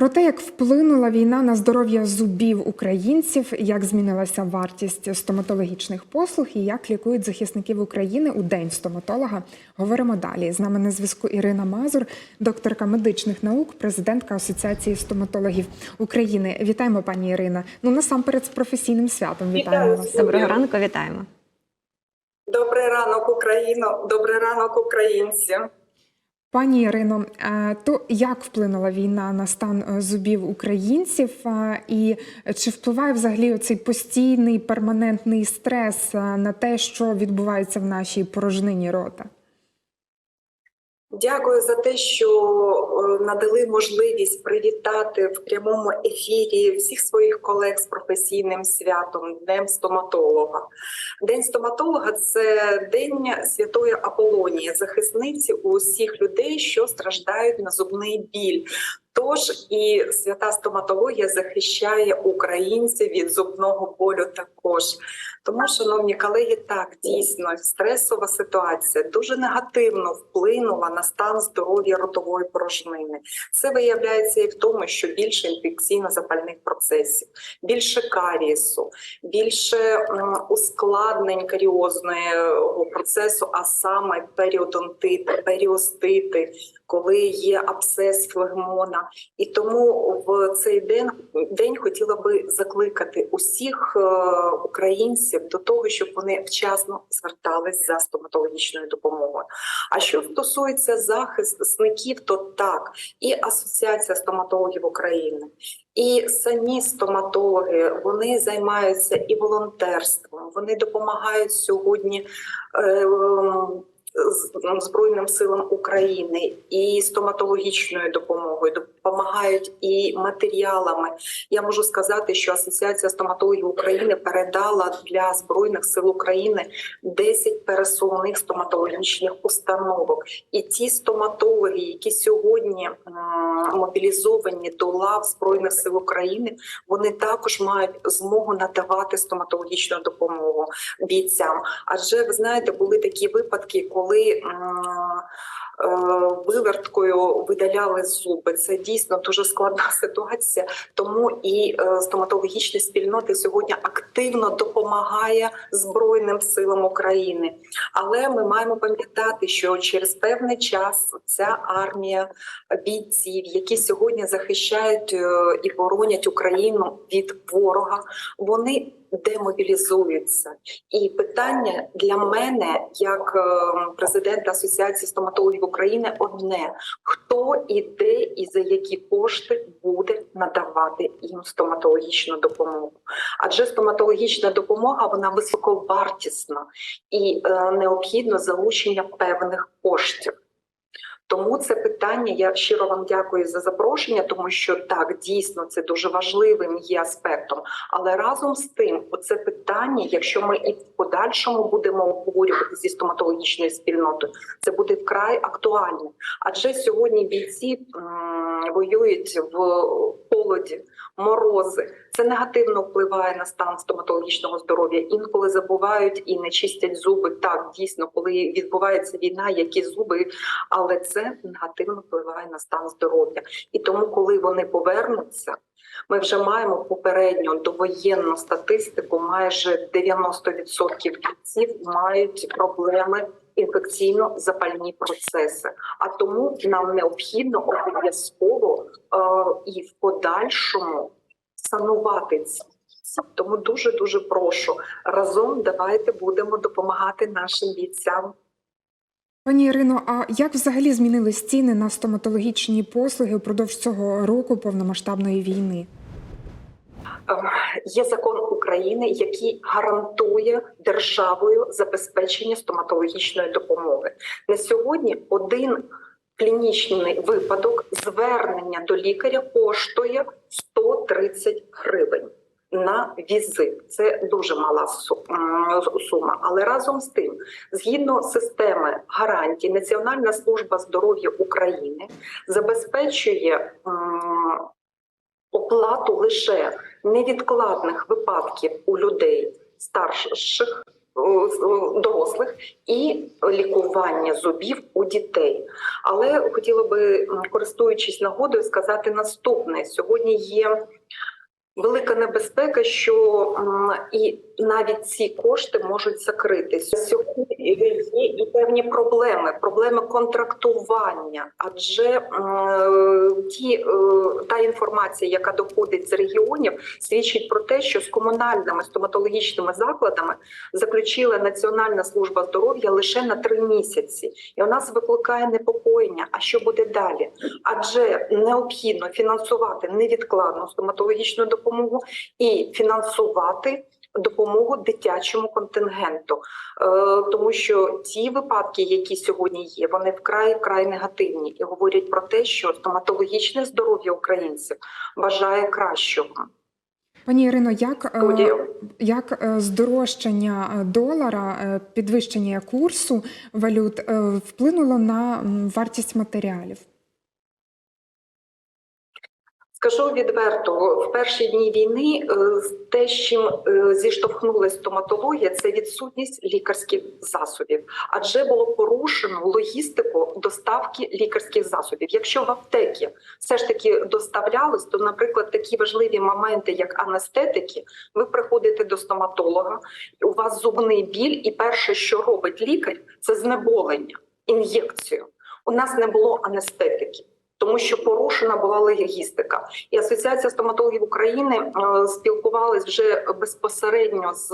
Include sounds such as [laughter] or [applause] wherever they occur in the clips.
Про те, як вплинула війна на здоров'я зубів українців, як змінилася вартість стоматологічних послуг і як лікують захисників України у день стоматолога, говоримо далі. З нами на зв'язку Ірина Мазур, докторка медичних наук, президентка Асоціації стоматологів України. Вітаємо, пані Ірина. Ну насамперед з професійним святом. Вітаємо Вітаю. вас. Доброго Доброго ранку, вітаємо. Добрий ранок, Україно, добрий ранок, українці. Пані Ірино, е, то як вплинула війна на стан е, зубів українців, е, і чи впливає взагалі цей постійний перманентний стрес на те, що відбувається в нашій порожнині рота? Дякую за те, що е, надали можливість привітати в прямому ефірі всіх своїх колег з професійним святом Днем стоматолога. День стоматолога це день святої Аполонії, захисниці усіх людей, що страждають на зубний біль. Тож і свята стоматологія захищає українців від зубного болю також. Тому, шановні колеги, так дійсно стресова ситуація дуже негативно вплинула на стан здоров'я ротової порожнини. Це виявляється і в тому, що більше інфекційно-запальних процесів, більше карієсу, більше ускладнень каріозного процесу, а саме періодонтити, періостити, коли є абсцес флегмона. І тому в цей день, день хотіла би закликати усіх е, українців до того, щоб вони вчасно звертались за стоматологічною допомогою. А що стосується захисників, то так, і Асоціація стоматологів України, і самі стоматологи вони займаються і волонтерством, вони допомагають сьогодні. Е, з- Збройним силам України і стоматологічною допомогою допомагають і матеріалами. Я можу сказати, що Асоціація стоматологів України передала для збройних сил України 10 пересувних стоматологічних установок. І ті стоматологи, які сьогодні мобілізовані до лав збройних сил України, вони також мають змогу надавати стоматологічну допомогу бійцям. Адже ви знаєте, були такі випадки, коли виверткою видаляли зуби. Це дійсно дуже складна [laughs] ситуація. Тому і е, стоматологічні спільноти сьогодні активно допомагає Збройним силам України. Але ми маємо пам'ятати, що через певний час ця армія бійців, які сьогодні захищають е, і боронять Україну від ворога, вони демобілізуються. І питання для мене, як е, президента Асоціації стоматологів України, одне: хто і де і за які кошти буде надавати їм стоматологічну допомогу? Адже стоматологічна допомога вона високовартісна і е, необхідно залучення певних коштів. Тому це питання. Я щиро вам дякую за запрошення, тому що так дійсно це дуже важливим є аспектом. Але разом з тим, оце питання, якщо ми і в подальшому будемо обговорювати зі стоматологічною спільнотою, це буде вкрай актуально. Адже сьогодні бійці воюють в холоді, морози. Це негативно впливає на стан стоматологічного здоров'я. Інколи забувають і не чистять зуби. Так дійсно, коли відбувається війна, які зуби, але це негативно впливає на стан здоров'я. І тому, коли вони повернуться, ми вже маємо попередньо довоєнну статистику. Майже 90% бійців мають проблеми. Інфекційно-запальні процеси, а тому нам необхідно обов'язково е, і в подальшому санувати ці. Тому дуже дуже прошу разом. Давайте будемо допомагати нашим бійцям. Пані Ірино, а як взагалі змінились ціни на стоматологічні послуги впродовж цього року повномасштабної війни? Е, Є закон України, який гарантує державою забезпечення стоматологічної допомоги. На сьогодні один клінічний випадок звернення до лікаря коштує 130 гривень. На візит це дуже мала сума. Але разом з тим, згідно системи гарантій, Національна служба здоров'я України забезпечує оплату лише невідкладних випадків у людей старших дорослих і лікування зубів у дітей. Але хотіла би, користуючись нагодою, сказати наступне: сьогодні є велика небезпека, що і навіть ці кошти можуть закритися. Сьогодні є і певні проблеми, проблеми контрактування, адже ті е, та інформація, яка доходить з регіонів, свідчить про те, що з комунальними стоматологічними закладами заключила Національна служба здоров'я лише на три місяці, і у нас викликає непокоєння. А що буде далі? Адже необхідно фінансувати невідкладну стоматологічну допомогу і фінансувати. Допомогу дитячому контингенту, е, тому що ті випадки, які сьогодні є, вони вкрай вкрай негативні і говорять про те, що стоматологічне здоров'я українців бажає кращого. Пані Ірино, як, е, як е, здорожчання долара, підвищення курсу валют вплинуло на вартість матеріалів? Скажу відверто, в перші дні війни е, те, з чим е, зіштовхнулася стоматологія, це відсутність лікарських засобів, адже було порушено логістику доставки лікарських засобів. Якщо в аптеки все ж таки доставлялось, то, наприклад, такі важливі моменти, як анестетики, ви приходите до стоматолога, у вас зубний біль, і перше, що робить лікар, це знеболення, ін'єкцію. У нас не було анестетики тому що порушена була логістика. І Асоціація стоматологів України е, спілкувалась вже безпосередньо з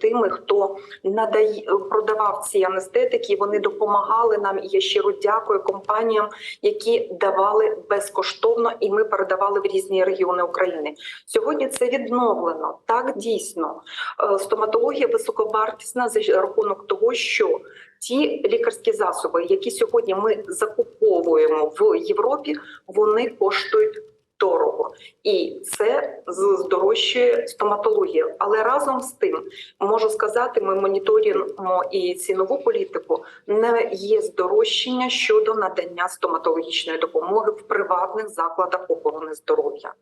тими, хто надає продавав ці анестетики. Вони допомагали нам. І я щиро дякую компаніям, які давали безкоштовно, і ми передавали в різні регіони України. Сьогодні це відновлено. Так дійсно Е, стоматологія високовартісна за рахунок того, що ті лікарські засоби, які сьогодні ми закуповуємо в Європі, вони коштують дорого, і це здорожчує стоматологію. Але разом з тим можу сказати, ми моніторимо і цінову політику. Не є здорожчання щодо надання стоматологічної допомоги в приватних закладах охорони здоров'я.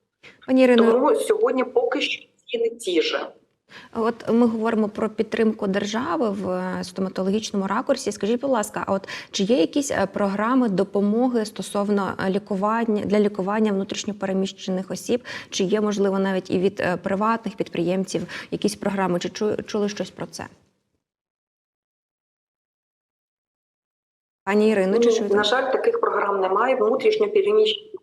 Ірино, Тому сьогодні поки що ціни ті же. От ми говоримо про підтримку держави в е, стоматологічному ракурсі. Скажіть, будь ласка, а от чи є якісь е, програми допомоги стосовно лікування для лікування внутрішньопереміщених осіб? Чи є можливо навіть і від е, приватних підприємців якісь програми? Чи чули щось про це? Пані Ірино, чи Ні, чуєте? на жаль, таких програм немає. Внутрішньо переміщені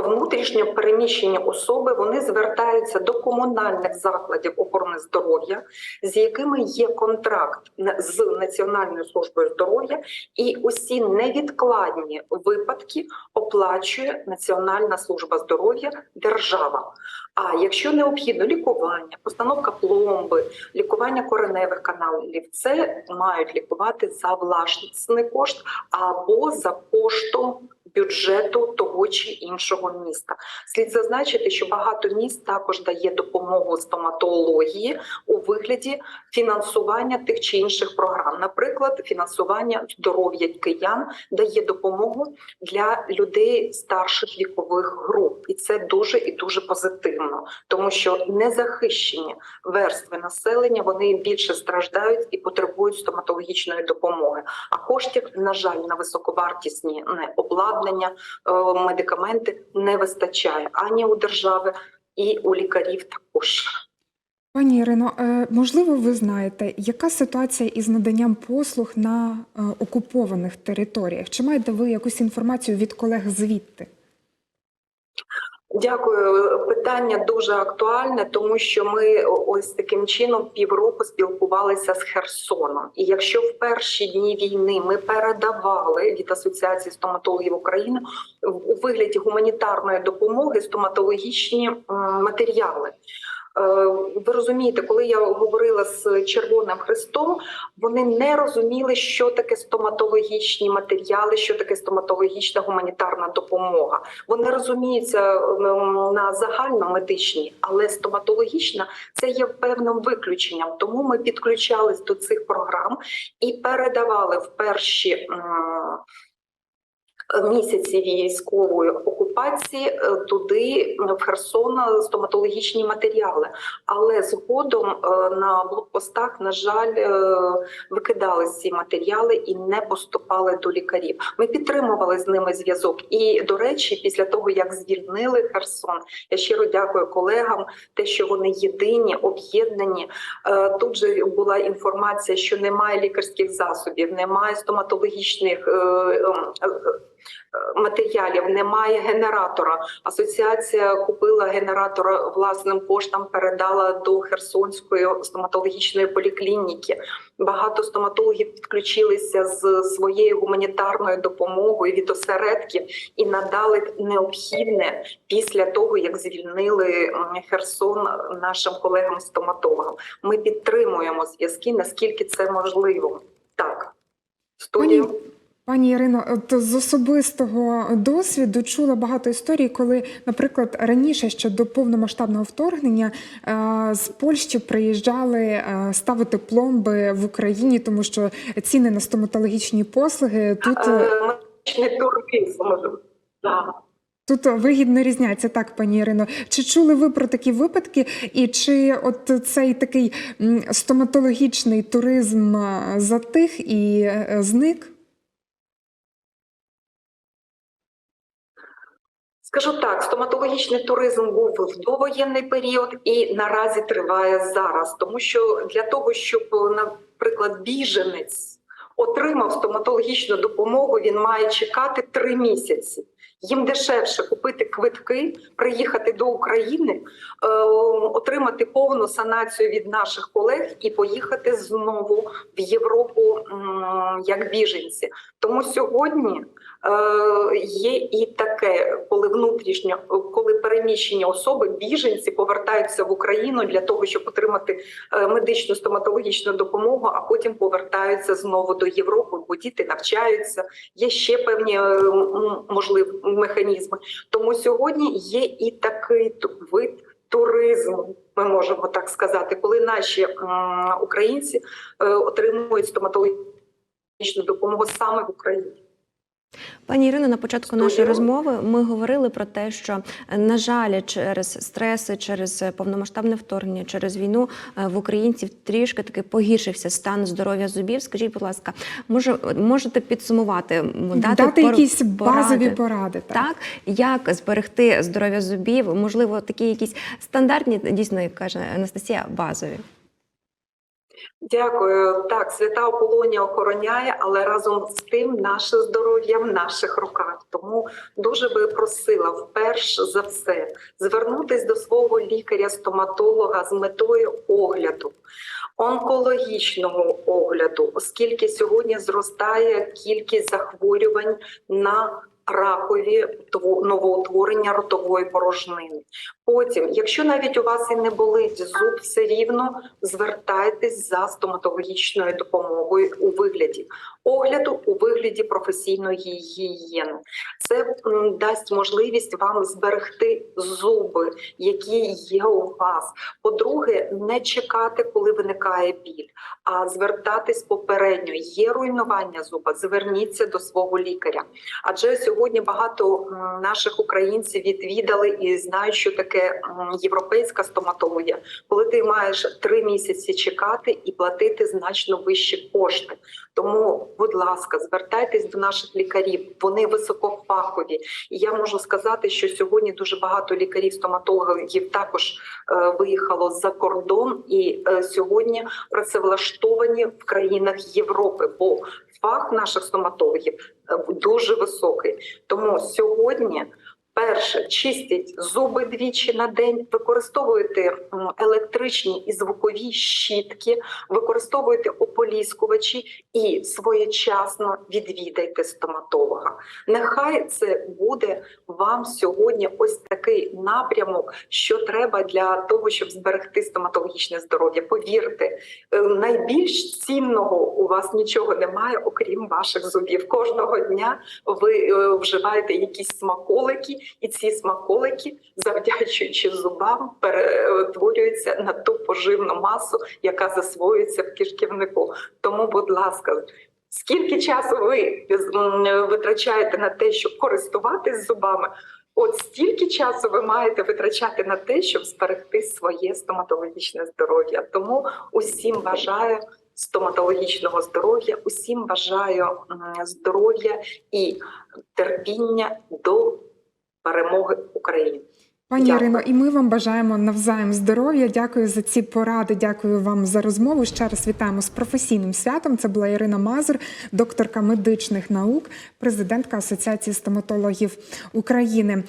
внутрішньо переміщені особи вони звертаються до комунальних закладів охорони здоров'я, з якими є контракт з Національною службою здоров'я, і усі невідкладні випадки оплачує Національна служба здоров'я держава. А якщо необхідно лікування, постановка пломби, лікування кореневих каналів, це мають лікувати за власний кошт або за коштом бюджету того чи іншого міста. Слід зазначити, що багато міст також дає допомогу стоматології у вигляді фінансування тих чи інших програм. Наприклад, фінансування здоров'я киян дає допомогу для людей старших вікових груп, і це дуже і дуже позитивно, тому що незахищені верстви населення вони більше страждають і потребують стоматологічної допомоги. А коштів, на жаль, на високовартісні не, обладнання, е, медикаменти не вистачає ані у держави, і у лікарів також. Пані Ірино, е, можливо, ви знаєте, яка ситуація із наданням послуг на е, окупованих територіях? Чи маєте ви якусь інформацію від колег звідти? Дякую. Питання дуже актуальне, тому що ми ось таким чином півроку спілкувалися з Херсоном. І якщо в перші дні війни ми передавали від Асоціації стоматологів України у вигляді гуманітарної допомоги стоматологічні матеріали. Е, Ви розумієте, коли я говорила з Червоним Хрестом, вони не розуміли, що таке стоматологічні матеріали, що таке стоматологічна гуманітарна допомога. Вони розуміються ем, на загальномедичній, але стоматологічна це є певним виключенням. Тому ми підключались до цих програм і передавали в перші. Місяці військової окупації е, туди в Херсон стоматологічні матеріали. Але згодом е, на блокпостах, на жаль, е, викидали ці матеріали і не поступали до лікарів. Ми підтримували з ними зв'язок. І до речі, після того як звільнили Херсон, я щиро дякую колегам, те, що вони єдині, об'єднані. Тут же була інформація, що немає лікарських засобів, немає стоматологічних. Матеріалів немає генератора. Асоціація купила генератор власним коштом, передала до Херсонської стоматологічної поліклініки. Багато стоматологів підключилися з своєю гуманітарною допомогою від осередків і надали необхідне після того, як звільнили Херсон нашим колегам-стоматологам. Ми підтримуємо зв'язки, наскільки це можливо. Так, студію. Пані, Ірино, от з особистого досвіду чула багато історій, коли, наприклад, раніше ще до повномасштабного вторгнення е, з Польщі приїжджали е, ставити пломби в Україні, тому що ціни на стоматологічні послуги тут. е, туризм. Тут вигідно різняться, так, пані Ірино. Чи чули ви про такі випадки? І чи от цей такий стоматологічний туризм затих і зник? Скажу так, стоматологічний туризм був в довоєнний період і наразі триває зараз, тому що для того, щоб, наприклад, біженець отримав стоматологічну допомогу, він має чекати три місяці. Їм дешевше купити квитки, приїхати до України, е, отримати повну санацію від наших колег і поїхати знову в Європу як біженці. Тому сьогодні є і таке, коли внутрішньо, коли переміщені особи, біженці повертаються в Україну для того, щоб отримати е, медичну стоматологічну допомогу, а потім повертаються знову до Європи, бо діти навчаються. Є ще певні е, можливі механізми. Тому сьогодні є і такий вид туризму. Ми можемо так сказати, коли наші українці е, отримують стоматологічну допомогу саме в Україні. Пані Ірино, на початку нашої розмови ми говорили про те, що е, на жаль, через стреси, через е, повномасштабне вторгнення, через війну е, в українців трішки таки погіршився стан здоров'я зубів. Скажіть, будь ласка, може можете підсумувати, дати, Дати, пор- якісь базові поради. Так. Так, як зберегти здоров'я зубів? Можливо, такі якісь стандартні, дійсно, як каже Анастасія, базові. Дякую. Так, свята Аполонія охороняє, але разом з тим наше здоров'я в наших руках. Тому дуже би просила вперше за все звернутись до свого лікаря-стоматолога з метою огляду, онкологічного огляду, оскільки сьогодні зростає кількість захворювань на ракові тво- новоутворення ротової порожнини. Потім, якщо навіть у вас і не болить зуб, все рівно звертайтесь за стоматологічною допомогою у вигляді огляду, у вигляді професійної гігієни. Це дасть можливість вам зберегти зуби, які є у вас. По-друге, не чекати, коли виникає біль, а звертатись попередньо. Є руйнування зуба, зверніться до свого лікаря. Адже сьогодні багато наших українців відвідали і знають, що таке м, європейська стоматологія, коли ти маєш три місяці чекати і платити значно вищі кошти. Тому, будь ласка, звертайтесь до наших лікарів. Вони високофахові. І я можу сказати, що сьогодні дуже багато лікарів-стоматологів також е, виїхало за кордон, і е, сьогодні працевлаштовані в країнах Європи. Бо фах наших стоматологів е, дуже високий. Тому сьогодні. Перше, чистіть зуби двічі на день, використовуйте електричні і звукові щітки, використовуйте ополіскувачі і своєчасно відвідайте стоматолога. Нехай це буде вам сьогодні ось такий напрямок, що треба для того, щоб зберегти стоматологічне здоров'я. Повірте, е, найбільш цінного у вас нічого немає, окрім ваших зубів. Кожного дня ви е, вживаєте якісь смаколики, і ці смаколики, завдячуючи зубам, перетворюються на ту поживну масу, яка засвоюється в кишківнику. Тому, будь ласка, Скільки часу ви витрачаєте на те, щоб користуватись зубами? От стільки часу ви маєте витрачати на те, щоб зберегти своє стоматологічне здоров'я. Тому усім бажаю стоматологічного здоров'я, усім бажаю здоров'я і терпіння до перемоги України. Пані Дякую. Ірино, і ми вам бажаємо навзаєм здоров'я. Дякую за ці поради. Дякую вам за розмову. Ще раз вітаємо з професійним святом. Це була Ірина Мазур, докторка медичних наук, президентка Асоціації стоматологів України.